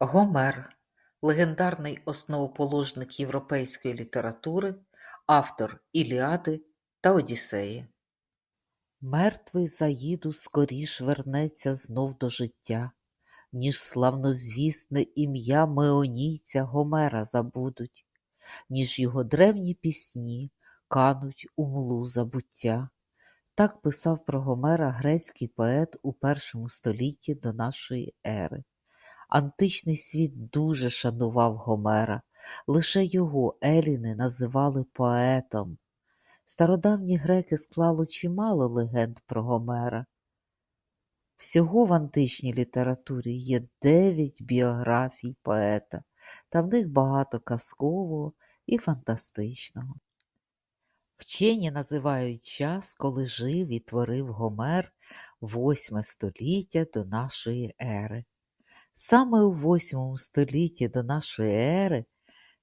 Гомер – легендарний основоположник європейської літератури, автор «Іліади» та «Одіссеї». Мертвий заїду скоріш вернеться знов до життя, ніж славнозвісне ім'я меонійця Гомера забудуть, ніж його древні пісні кануть у млу забуття. Так писав про Гомера грецький поет у першому столітті до нашої ери. Античний світ дуже шанував Гомера, лише його еліни називали поетом. Стародавні греки склали чимало легенд про Гомера. Всього в античній літературі є дев'ять біографій поета, та в них багато казкового і фантастичного. Вчені називають час, коли жив і творив Гомер восьме століття до нашої ери. Саме у восьмому столітті до нашої ери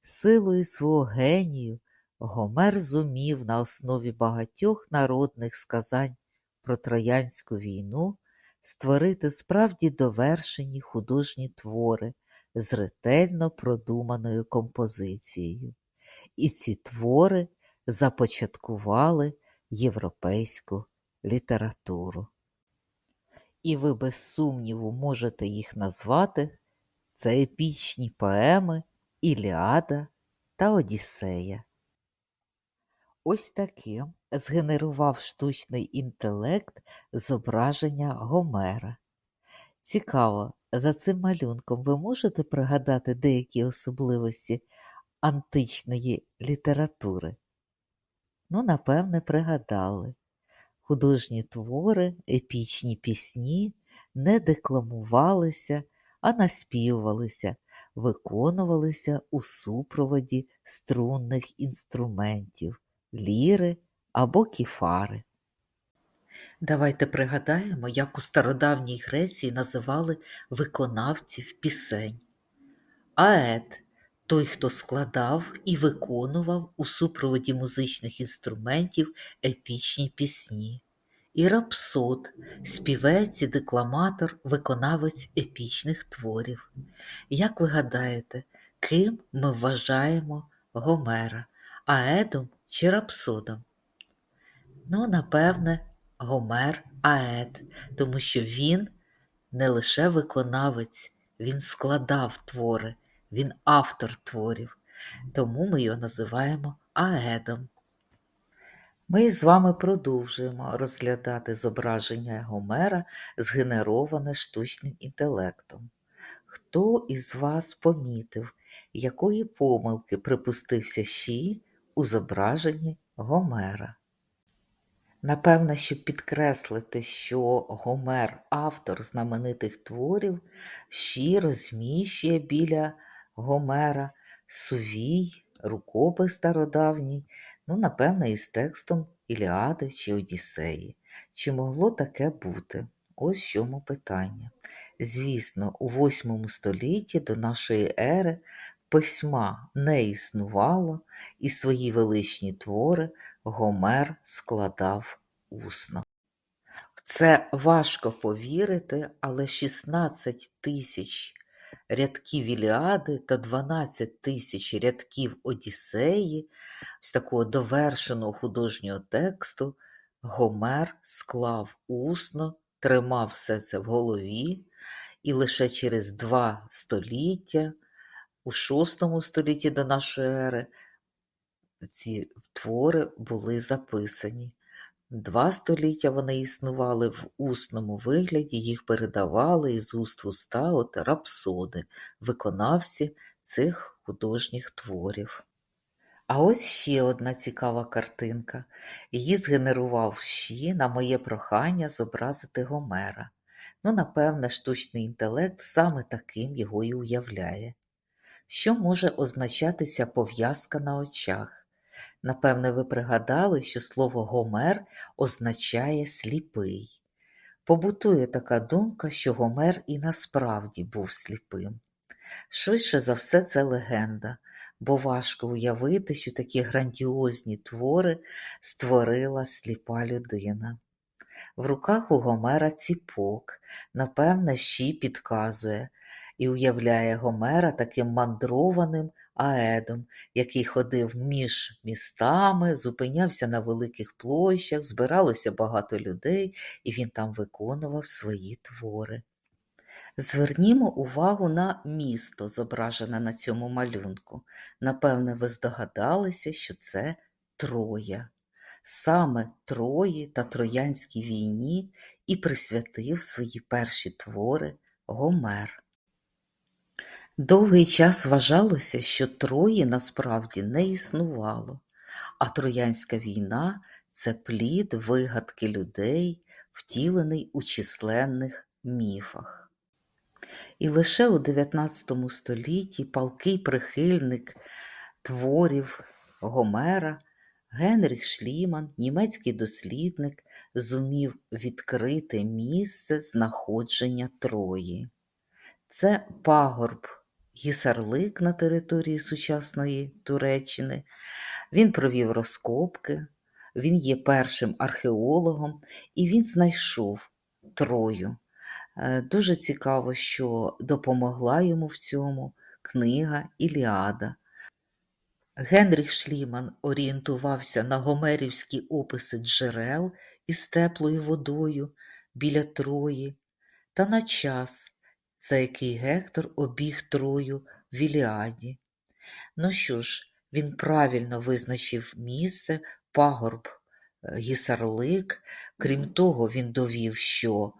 силою свого генію Гомер зумів на основі багатьох народних сказань про Троянську війну створити справді довершені художні твори з ретельно продуманою композицією. І ці твори започаткували європейську літературу. І ви без сумніву можете їх назвати це епічні поеми Іліада та Одіссея. Ось таким згенерував штучний інтелект зображення Гомера. Цікаво, за цим малюнком ви можете пригадати деякі особливості античної літератури? Ну, напевне, пригадали. Художні твори, епічні пісні не декламувалися, а наспівувалися, виконувалися у супроводі струнних інструментів ліри або кіфари. Давайте пригадаємо, як у стародавній Греції називали виконавців пісень. Ает – той, хто складав і виконував у супроводі музичних інструментів епічні пісні. І рапсод – співець і декламатор, виконавець епічних творів. Як ви гадаєте, ким ми вважаємо Гомера? Аедом чи рапсодом? Ну, напевне, Гомер Аед, тому що він не лише виконавець, він складав твори, він автор творів, тому ми його називаємо Аедом. Ми з вами продовжуємо розглядати зображення Гомера, згенероване штучним інтелектом. Хто із вас помітив, якої помилки припустився Ші у зображенні Гомера? Напевне, щоб підкреслити, що Гомер автор знаменитих творів, Ші розміщує біля Гомера сувій, рукопис стародавній, ну, напевне, із текстом Іліади чи Одіссеї. Чи могло таке бути? Ось в чому питання. Звісно, у VIII столітті до нашої ери письма не існувало, і свої величні твори Гомер складав усно. В це важко повірити, але 16 тисяч рядків Іліади та 12 тисяч рядків Одіссеї, з такого довершеного художнього тексту, Гомер склав усно, тримав все це в голові, і лише через два століття, у VI столітті до нашої ери, ці твори були записані. Два століття вони існували в усному вигляді, їх передавали із уст в уста от рапсоди, виконавці цих художніх творів. А ось ще одна цікава картинка. Її згенерував Ші на моє прохання зобразити Гомера. Ну, напевне, штучний інтелект саме таким його і уявляє. Що може означати ця пов'язка на очах? Напевне, ви пригадали, що слово Гомер означає сліпий. Побутує така думка, що Гомер і насправді був сліпим. Швидше за все, це легенда, бо важко уявити, що такі грандіозні твори створила сліпа людина. В руках у Гомера ціпок, напевне, щі підказує, і уявляє Гомера таким мандрованим аедом, який ходив між містами, зупинявся на великих площах, збиралося багато людей, і він там виконував свої твори. Звернімо увагу на місто, зображене на цьому малюнку. Напевне, ви здогадалися, що це Троя. Саме Трої та Троянській війні і присвятив свої перші твори Гомер. Довгий час вважалося, що Трої насправді не існувало, а Троянська війна це плід вигадки людей, втілений у численних міфах. І лише у XIX столітті палкий прихильник творів Гомера Генріх Шліман, німецький дослідник, зумів відкрити місце знаходження Трої. Це пагорб Гісарлик на території сучасної Туреччини. Він провів розкопки, він є першим археологом і він знайшов Трою. Е, Дуже цікаво, що допомогла йому в цьому книга Іліада. Генріх Шліман орієнтувався на гомерівські описи джерел із теплою водою біля Трої та на час, за який Гектор обіг Трою в Іліаді. Ну що ж, він правильно визначив місце, пагорб е, Гісарлик. Крім того, він довів, що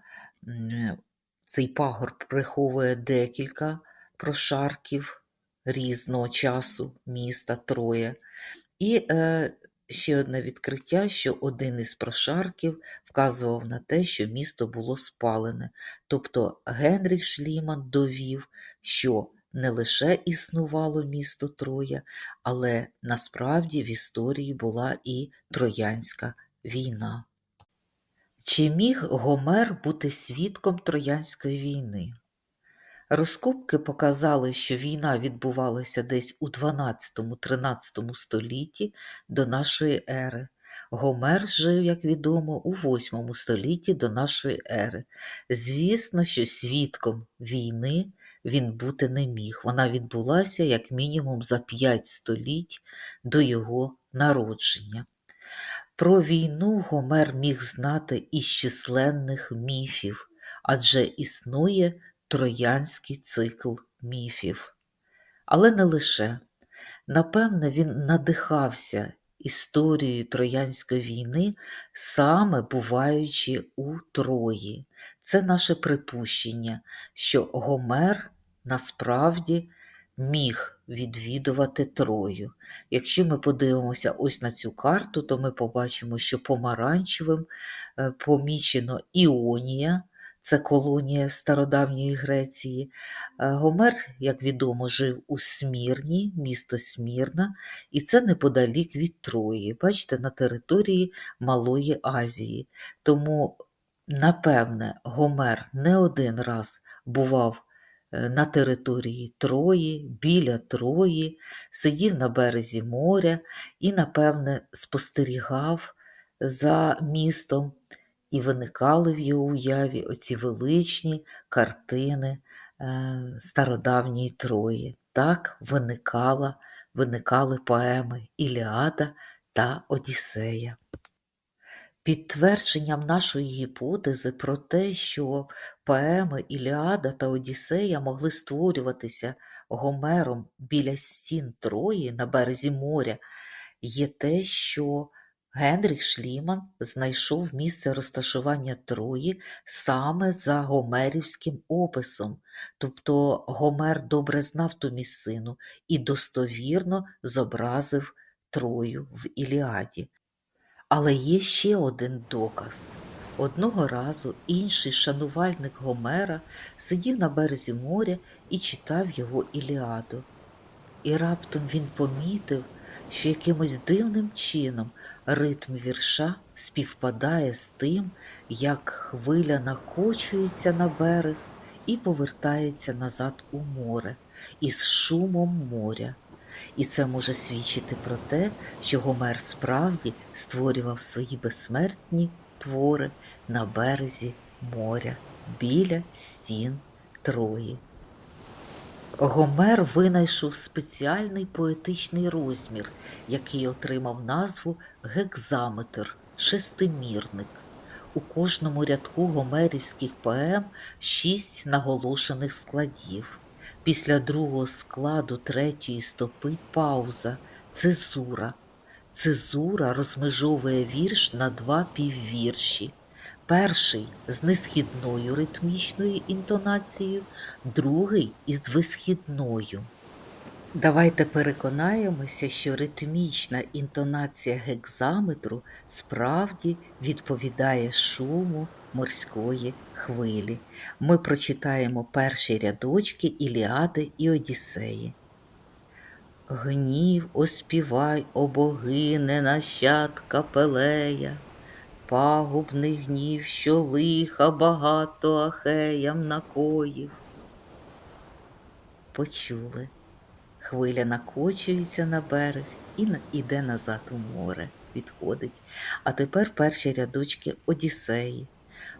цей пагорб приховує декілька прошарків різного часу міста Троє. І е, ще одне відкриття, що один із прошарків вказував на те, що місто було спалене. Тобто Генріх Шліман довів, що не лише існувало місто Троя, але насправді в історії була і Троянська війна. Чи міг Гомер бути свідком Троянської війни? Розкопки показали, що війна відбувалася десь у 12-13 столітті до нашої ери. Гомер жив, як відомо, у 8 столітті до нашої ери. Звісно, що свідком війни він бути не міг. Вона відбулася як мінімум за 5 століть до його народження. Про війну Гомер міг знати із численних міфів, адже існує троянський цикл міфів. Але не лише. Напевне, він надихався історією Троянської війни, саме буваючи у Трої. Це наше припущення, що Гомер насправді міг відвідувати Трою. Якщо ми подивимося ось на цю карту, то ми побачимо, що помаранчевим е, помічено Іонія, це колонія стародавньої Греції. Е, Гомер, як відомо, жив у Смірні, місто Смірна, і це неподалік від Трої, бачите, на території Малої Азії. Тому, напевне, Гомер не один раз бував е, на території Трої, біля Трої, сидів на березі моря і, напевне, спостерігав за містом і виникали в його уяві оці величні картини е, стародавньої Трої. Так виникала, виникали поеми Іліада та Одіссея. Підтвердженням нашої гіпотези про те, що поеми Іліада та Одіссея могли створюватися Гомером біля стін Трої на березі моря, є те, що Генріх Шліман знайшов місце розташування Трої саме за гомерівським описом, тобто Гомер добре знав ту місцину і достовірно зобразив Трою в Іліаді. Але є ще один доказ. Одного разу інший шанувальник Гомера сидів на березі моря і читав його Іліаду. І раптом він помітив, що якимось дивним чином ритм вірша співпадає з тим, як хвиля накочується на берег і повертається назад у море із шумом моря. І це може свідчити про те, що Гомер справді створював свої безсмертні твори на березі моря, біля стін Трої. Гомер винайшов спеціальний поетичний розмір, який отримав назву гекзаметр, шестимірник. У кожному рядку гомерівських поем шість наголошених складів. Після другого складу третьої стопи пауза, цезура. Цезура розмежовує вірш на два піввірші. Перший з несхідною ритмічною інтонацією, другий із висхідною. Давайте переконаємося, що ритмічна інтонація гекзаметру справді відповідає шуму морської хвилі. Ми прочитаємо перші рядочки Іліади і Одіссеї. Гнів оспівай, о богине, нащадка Пелея, пагубний гнів, що лиха багато ахеям накоїв. Почули. Хвиля накочується на берег і іде назад у море, відходить. А тепер перші рядочки Одіссеї.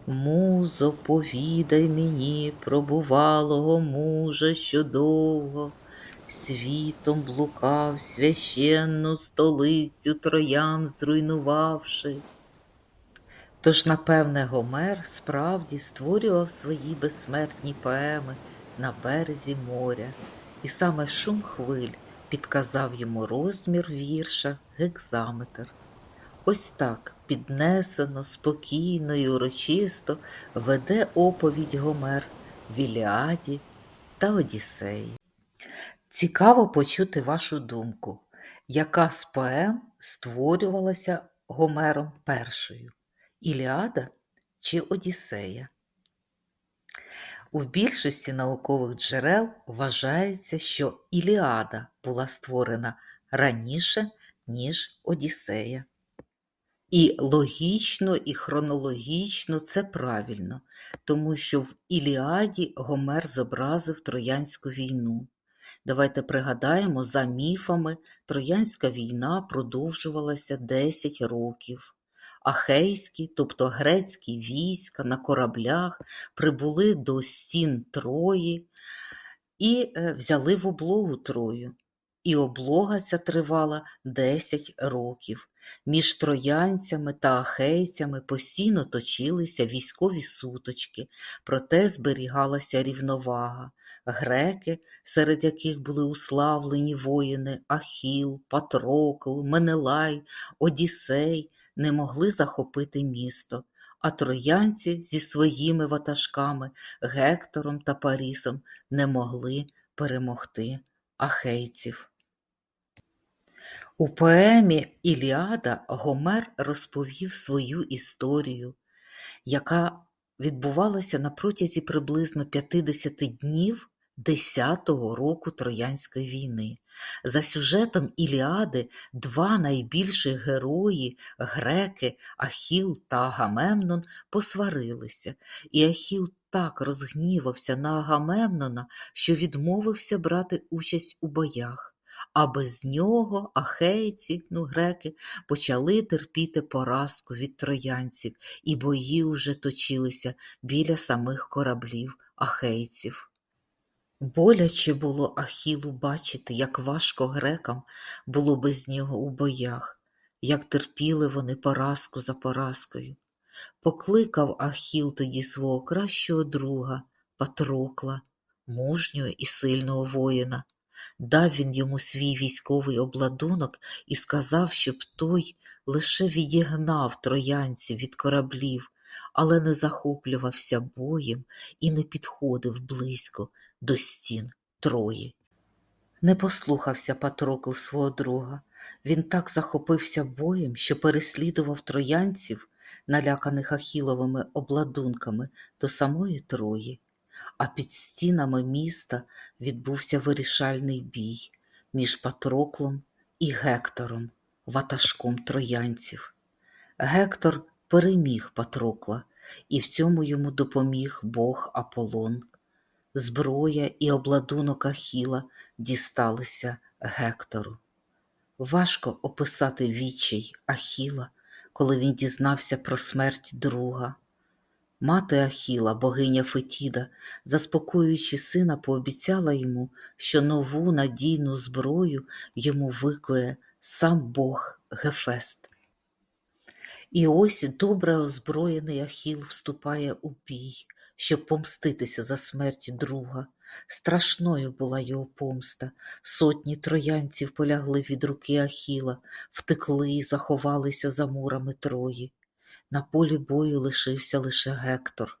Музо, повідай мені про бувалого мужа, що довго світом блукав священну столицю троян зруйнувавши. Тож, напевне, Гомер справді створював свої безсмертні поеми на березі моря, і саме шум хвиль підказав йому розмір вірша гекзаметр. Ось так піднесено, спокійно і урочисто веде оповідь Гомер в Іліаді та Одіссеї. Цікаво почути вашу думку, яка з поем створювалася Гомером першою Іліада чи Одіссея? У більшості наукових джерел вважається, що Іліада була створена раніше, ніж Одіссея. І логічно, і хронологічно це правильно, тому що в Іліаді Гомер зобразив Троянську війну. Давайте пригадаємо, за міфами, Троянська війна продовжувалася 10 років. Ахейські, тобто грецькі війська на кораблях прибули до стін Трої і е, взяли в облогу Трою. І облога ця тривала 10 років. Між троянцями та ахейцями постійно точилися військові сутички, проте зберігалася рівновага. Греки, серед яких були уславлені воїни Ахіл, Патрокл, Менелай, Одіссей, не могли захопити місто, а троянці зі своїми ватажками Гектором та Парісом не могли перемогти ахейців. У поемі Іліада Гомер розповів свою історію, яка відбувалася на протязі приблизно 50 днів 10-го року Троянської війни. За сюжетом Іліади два найбільших герої, греки Ахіл та Агамемнон, посварилися, і Ахіл так розгнівався на Агамемнона, що відмовився брати участь у боях. А без нього ахейці, ну греки, почали терпіти поразку від троянців, і бої уже точилися біля самих кораблів ахейців. Боляче було Ахілу бачити, як важко грекам було без нього у боях, як терпіли вони поразку за поразкою. Покликав Ахіл тоді свого кращого друга Патрокла, мужнього і сильного воїна. Дав він йому свій військовий обладунок і сказав, щоб той лише відігнав троянців від кораблів, але не захоплювався боєм і не підходив близько до стін Трої. Не послухався Патрокл свого друга. Він так захопився боєм, що переслідував троянців, наляканих Ахіловими обладунками, до самої Трої а під стінами міста відбувся вирішальний бій між Патроклом і Гектором, ватажком троянців. Гектор переміг Патрокла, і в цьому йому допоміг Бог Аполлон. Зброя і обладунок Ахіла дісталися Гектору. Важко описати відчай Ахіла, коли він дізнався про смерть друга. Мати Ахіла, богиня Фетіда, заспокоюючи сина, пообіцяла йому, що нову надійну зброю йому викує сам Бог Гефест. І ось добре озброєний Ахіл вступає у бій, щоб помститися за смерть друга. Страшною була його помста. Сотні троянців полягли від руки Ахіла, втекли і заховалися за мурами Трої. На полі бою лишився лише Гектор.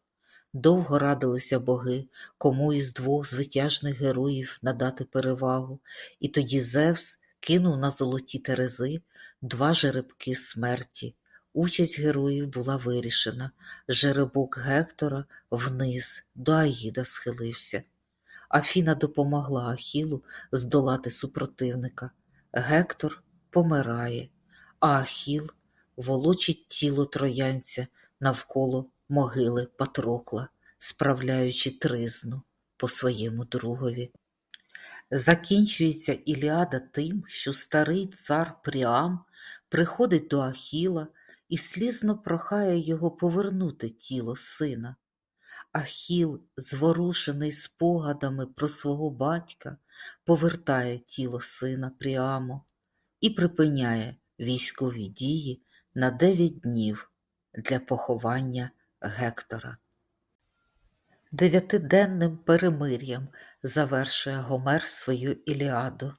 Довго радилися боги, кому із двох звитяжних героїв надати перевагу, і тоді Зевс кинув на золоті терези два жеребки смерті. Участь героїв була вирішена. Жеребок Гектора вниз до Аїда схилився. Афіна допомогла Ахілу здолати супротивника. Гектор помирає, а Ахіл волочить тіло троянця навколо могили Патрокла, справляючи тризну по своєму другові. Закінчується Іліада тим, що старий цар Пріам приходить до Ахіла і слізно прохає його повернути тіло сина. Ахіл, зворушений спогадами про свого батька, повертає тіло сина Пріаму і припиняє військові дії на дев'ять днів для поховання Гектора. Дев'ятиденним перемир'ям завершує Гомер свою Іліаду.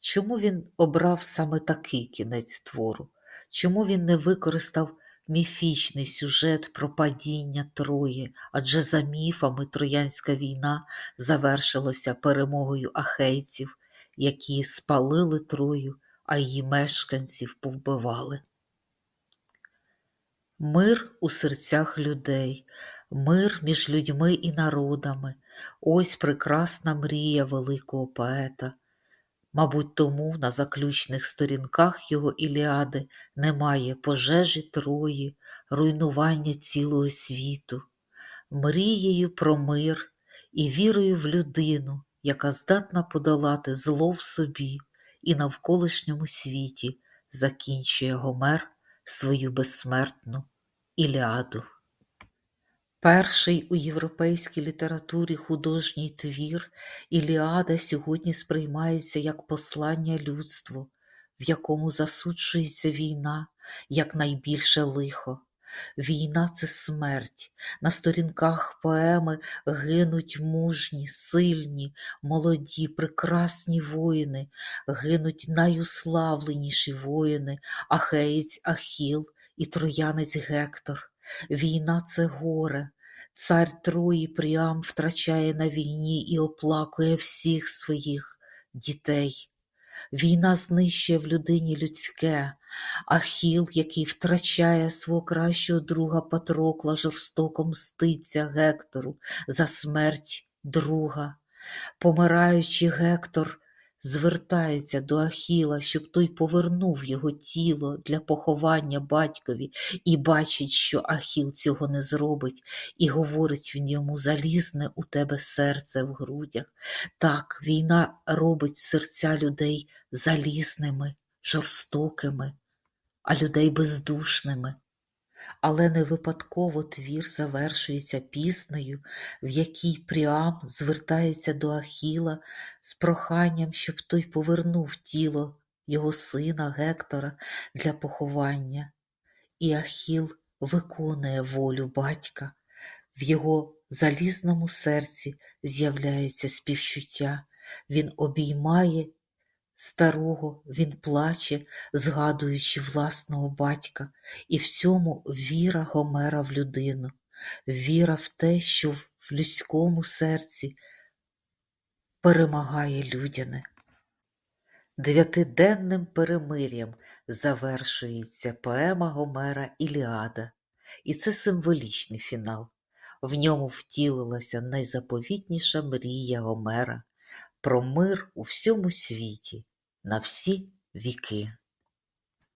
Чому він обрав саме такий кінець твору? Чому він не використав міфічний сюжет про падіння Трої, адже за міфами Троянська війна завершилася перемогою ахейців, які спалили Трою, а її мешканців повбивали. Мир у серцях людей, мир між людьми і народами ось прекрасна мрія великого поета. Мабуть, тому на заключних сторінках його Іліади немає пожежі Трої, руйнування цілого світу, мрією про мир і вірою в людину, яка здатна подолати зло в собі і навколишньому світі, закінчує Гомер свою безсмертну Іліаду. Перший у європейській літературі художній твір Іліада сьогодні сприймається як послання людству, в якому засуджується війна як найбільше лихо. Війна це смерть. На сторінках поеми гинуть мужні, сильні, молоді, прекрасні воїни, гинуть найуславленіші воїни, ахеєць Ахіл і троянець Гектор. Війна це горе. Цар Трої Пріам втрачає на війні і оплакує всіх своїх дітей. Війна знищує в людині людське, Ахіл, який втрачає свого кращого друга Патрокла, жорстоко мститься Гектору за смерть друга. Помираючи Гектор звертається до Ахіла, щоб той повернув його тіло для поховання батькові, і бачить, що Ахіл цього не зробить, і говорить він йому залізне у тебе серце в грудях. Так, війна робить серця людей залізними, жорстокими, а людей бездушними. Але не випадково твір завершується піснею, в якій Пріам звертається до Ахіла з проханням, щоб той повернув тіло його сина Гектора для поховання. І Ахіл виконує волю батька. В його залізному серці з'являється співчуття. Він обіймає старого, він плаче, згадуючи власного батька, і в цьому віра Гомера в людину, віра в те, що в людському серці перемагає людяне. Дев'ятиденним перемир'ям завершується поема Гомера Іліада, і це символічний фінал. В ньому втілилася найзаповітніша мрія Гомера про мир у всьому світі на всі віки.